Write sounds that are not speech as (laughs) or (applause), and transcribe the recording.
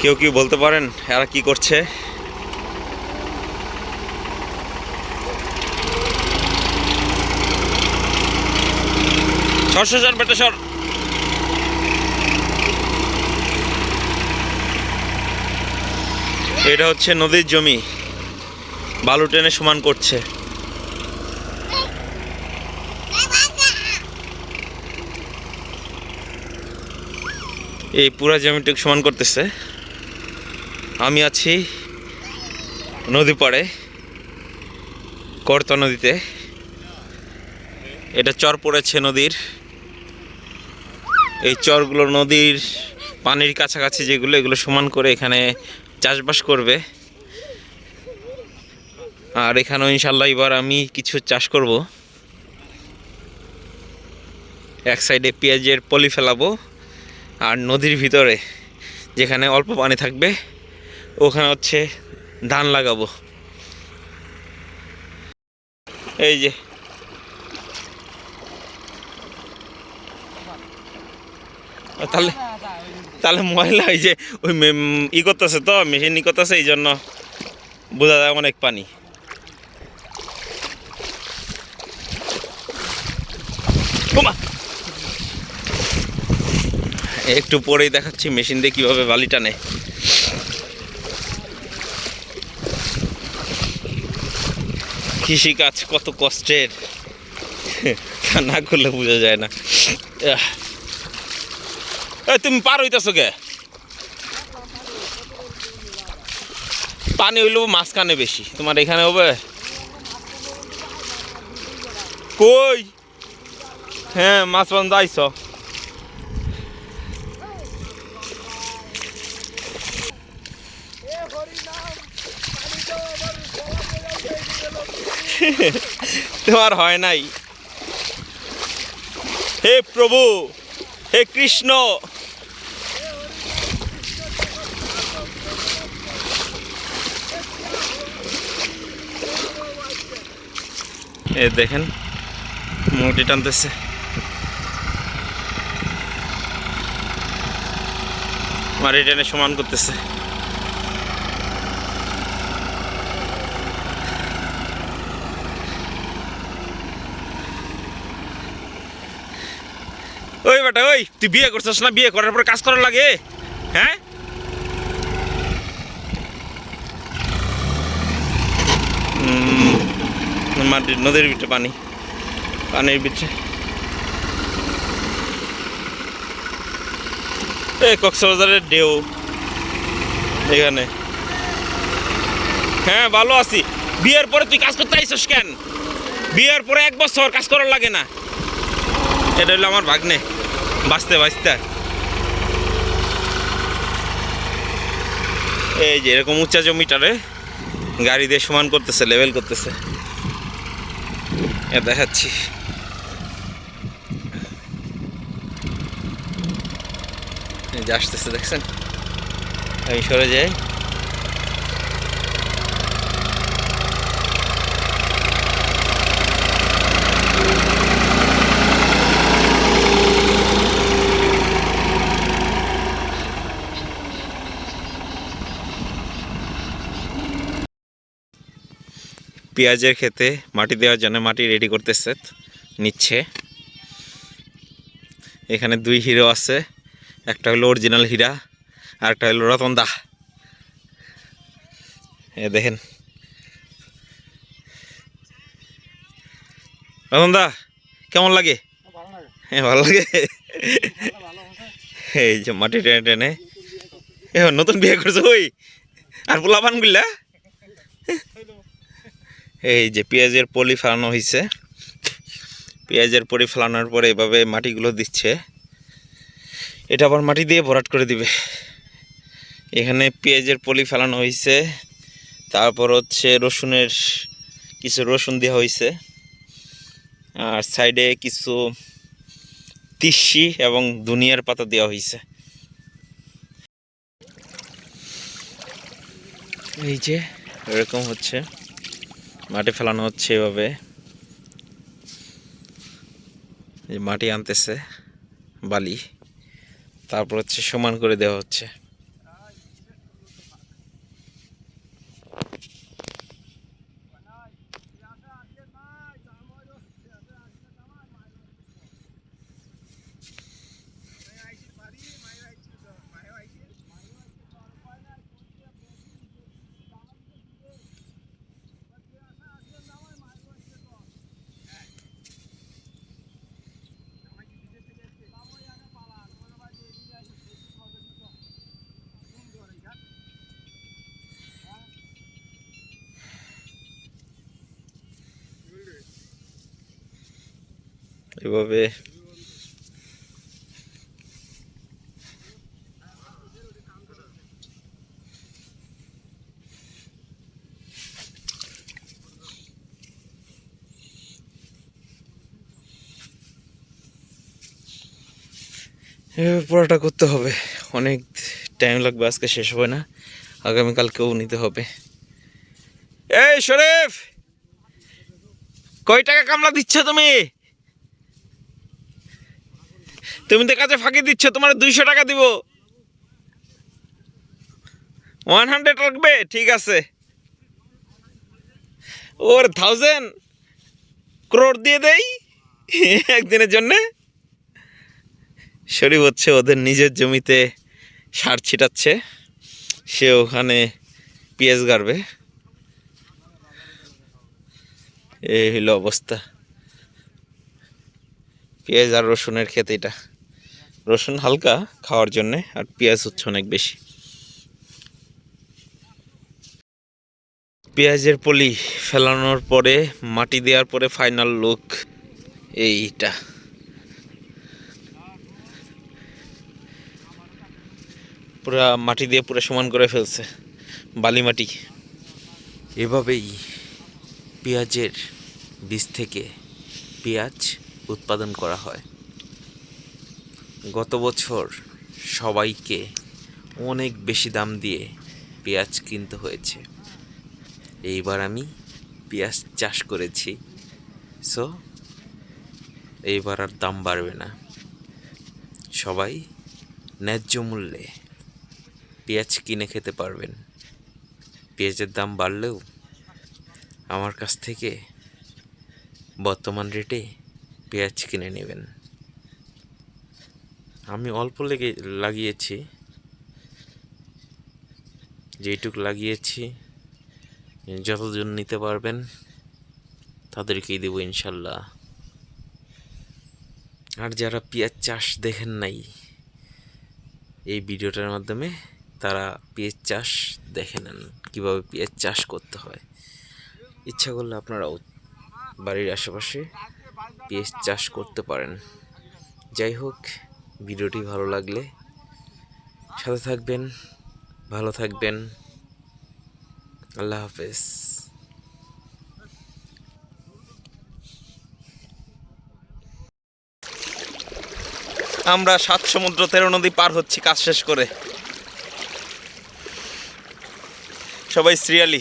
কেউ কি বলতে পারেন? এরা কি করছে? সর এটা হচ্ছে নদীর জমি। বালু টেনে সমান করছে। এই পুরা জমিটুকু সমান করতেছে। আমি আছি নদী পাড়ে, কর্তা নদীতে। এটা চর পড়েছে নদীর। এই চরগুলো নদীর পানির কাছাকাছি যেগুলো, এগুলো সমান করে এখানে চাষবাস করবে। আর এখানেও ইনশাল্লাহ এবার আমি কিছু চাষ করব। এক সাইডে পেঁয়াজের পলি ফেলাবো, আর নদীর ভিতরে যেখানে অল্প পানি থাকবে ওখানে হচ্ছে ধান লাগাবো। এই যে। তাহলে তাহলে ময়লা এই যে ওই ই করতেছে তো, মেশিন ই করতেছে, এই জন্য বোঝা যায় অনেক পানি। একটু পরেই দেখাচ্ছি মেশিন দিয়ে কীভাবে বালি টানে কৃষিকাজ কত কষ্টের। তা না করলে বোঝা যায় না। তুমি পার হইতেছো কে? পানি হইলেও মাঝখানে বেশি। তোমার এখানে হবে? কই? হ্যাঁ মাছ বান্ধা আইস (laughs) তোমার হয় নাই। হে প্রভু, হে কৃষ্ণ। এ দেখেন মুটি টানতেছে। মারি টেনে সমান করতেছে। ওই বেটা, ওই, তুই বিয়ে করছিস না? বিয়ে করার পর কাজ করার লাগে? হ্যাঁ? মাটির নদীর ভিতরে পানি, পানির ভিতরে। এই কক্সবাজারের ঢেউ, এখানে। হ্যাঁ ভালো আছি। বিয়ের পরে তুই কাজ করতে আইসস কেন? বিয়ের পরে এক বছর কাজ করার লাগে না। এটা হলো আমার ভাগ্নে। বাঁচতে বাঁচতে। এই যে এরকম উঁচা জমিটারে গাড়ি দিয়ে সমান করতেছে লেভেল করতেছে। দেখাচ্ছি। আসতেছে, দেখছেন? আমি সরে যাই। পেঁয়াজের ক্ষেতে মাটি দেওয়ার জন্য মাটি রেডি করতেছে, নিচ্ছে। এখানে দুই হিরো আছে, একটা হলো অরিজিনাল হীরা আর একটা হলো রতন দা। এ দেখেন। রতন দা, কেমন লাগে? হ্যাঁ ভালো লাগে। এই যে মাটি টেনে টেনে। নতুন বিয়ে করছ ওই আর পোলাপানগুলা? এই যে পেঁয়াজের পলি ফেলানো হয়েছে পেঁয়াজের পলি ফেলানোর পরে এভাবে মাটিগুলো দিচ্ছে। এটা আবার মাটি দিয়ে ভরাট করে দিবে। এখানে পেঁয়াজের পলি ফেলানো হয়েছে তারপর হচ্ছে রসুনের কিছু রসুন দেওয়া হয়েছে আর সাইডে কিছু তিসি এবং দুনিয়ার পাতা দেওয়া হয়েছে এই যে, এরকম হচ্ছে। মাটি ফেলানো হচ্ছে এভাবে। মাটি আনতেছে বালি। তারপর হচ্ছে সমান করে দেওয়া হচ্ছে। এভাবে এভাবে পড়াটা করতে হবে। অনেক টাইম লাগবে, আজকে শেষ হবে না। আগামীকালকেও নিতে হবে। এই শরীফ! কয় টাকা কামলা দিচ্ছ তুমি? তুমি তো কাজে ফাঁকি দিচ্ছ, তোমার দুইশো টাকা দিব। ওয়ান হান্ড্রেড রাখবে? ঠিক আছে। ওর থাউজেন্ড ক্রোড দিয়ে দেই একদিনের জন্যে। শরীফ হচ্ছে ওদের নিজের জমিতে সার ছিটাচ্ছে। সে ওখানে পেঁয়াজ গাড়বে। এই হইল অবস্থা। পেঁয়াজ আর রসুনের ক্ষেত এটা। রসুন হালকা খাওয়ার জন্যে আর পেঁয়াজ হচ্ছে অনেক বেশি। পেঁয়াজের পলি ফেলানোর পরে, মাটি দেওয়ার পরে ফাইনাল লুক এইটা। পুরা মাটি দিয়ে পুরো সমান করে ফেলছে, বালি মাটি। এভাবেই পেঁয়াজের বীজ থেকে পেঁয়াজ উৎপাদন করা হয়। গত বছর সবাইকে অনেক বেশি দাম দিয়ে পেঁয়াজ কিনতে হয়েছে। এইবার আমি পেঁয়াজ চাষ করেছি। সো এইবার আর দাম বাড়বে না। সবাই ন্যায্য মূল্যে পেঁয়াজ কিনে খেতে পারবেন। পেঁয়াজের দাম বাড়লেও আমার কাছ থেকে বর্তমান রেটে পেঁয়াজ কিনে নেবেন। আমি অল্প লেগে, লাগিয়েছি। যেইটুক লাগিয়েছি, যতজন নিতে পারবেন, তাদেরকেই দেবো ইনশাল্লাহ। আর যারা পেঁয়াজ চাষ দেখেন নাই, এই ভিডিওটার মাধ্যমে তারা পেঁয়াজ চাষ দেখে নেন, কীভাবে পেঁয়াজ চাষ করতে হয়। ইচ্ছা করলে আপনারাও বাড়ির আশেপাশে পেঁয়াজ চাষ করতে পারেন। যাই হোক ভিডিওটি ভালো লাগলে সাথে থাকবেন, ভালো থাকবেন। আল্লাহ হাফেজ। আমরা সাত সমুদ্র তেরো নদী পার হচ্ছি, কাজ শেষ করে। সবাই সিরিয়ালি